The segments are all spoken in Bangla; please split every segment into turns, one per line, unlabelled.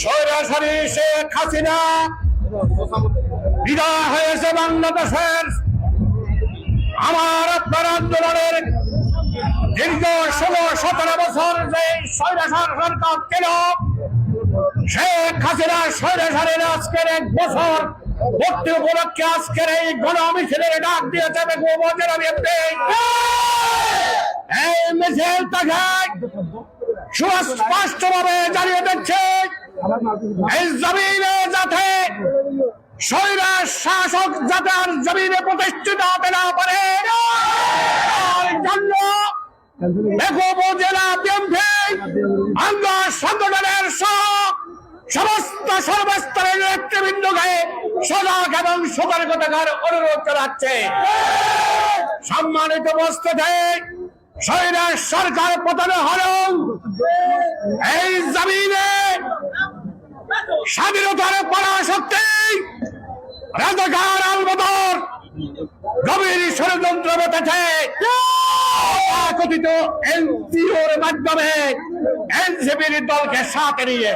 সৈরাসারি শেখ হাসিনা বিদায় হয়েছে বাংলাদেশের। আমার আপনার আন্দোলনের দীর্ঘ ষোলো, সতেরো বছর যে সৈরাসার সরকার ছিল শেখ হাসিনা সৈরাসারের আজকের এক বছর ভর্তি উপলক্ষে আজকের এই গণ মিছিলের ডাক দিয়েছে বেগম এই মিছিল তাকে সুস্পষ্টভাবে জানিয়ে দিচ্ছে যাতে স্বৈরা শাসক যাতে আর জমিনে প্রতিষ্ঠিত হতে না পারে সমস্ত সর্বস্তরের অনুরোধ জানাচ্ছে। সম্মানিত বস্তুতে স্বৈরা সরকার পতন হল এই জমিনে স্বাধীনতার পরাশক্তি, রাজাকার আলবদর, গভীর ষড়যন্ত্র বেঁধেছে। কথিত এনজিওর মাধ্যমে এনসিপির দলকে সাথে নিয়ে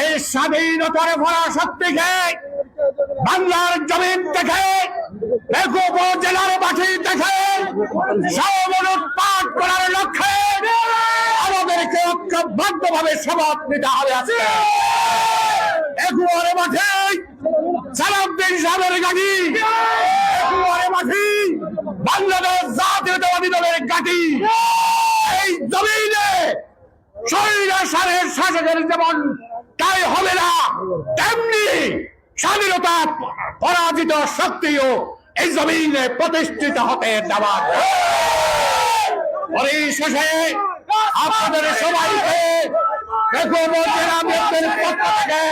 এই স্বাধীনতার পরাশক্তিকে বাংলার জমিন থেকে বেকুব জেলার মাটি থেকে সবল পাঠ করার লক্ষ্যে আমাদেরকে ঐক্যবদ্ধভাবে শপথ নিতে হবে আজকে। একুয়ারে মাঠে। একুয়ারে মাঠে। বাংলাদেশ দলের এই জমিনে শরীরে শাসকের যেমন তাই হবে না, তেমনি স্বাধীনতা পরাজিত শক্তিও এই জমিনে প্রতিষ্ঠিত হতে দেওয়া পরিশেষে আপনাদের সবাইকে জেলা বিএনপির পক্ষ থেকে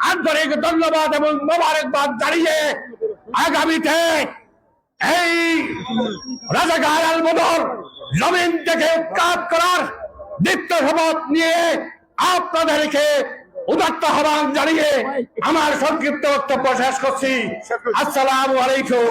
আন্তরিক ধন্যবাদ এবং মোবারকবাদ জানিয়ে আগামীতে এই রাজাকার আল বদর জমিন থেকে কাজ করার নিত্য শপথ নিয়ে আপনাদেরকে উদাত্ত আহ্বান জানিয়ে আমার সংক্ষিপ্ত বক্তব্য শেষ করছি। আসসালাম আলাইকুম।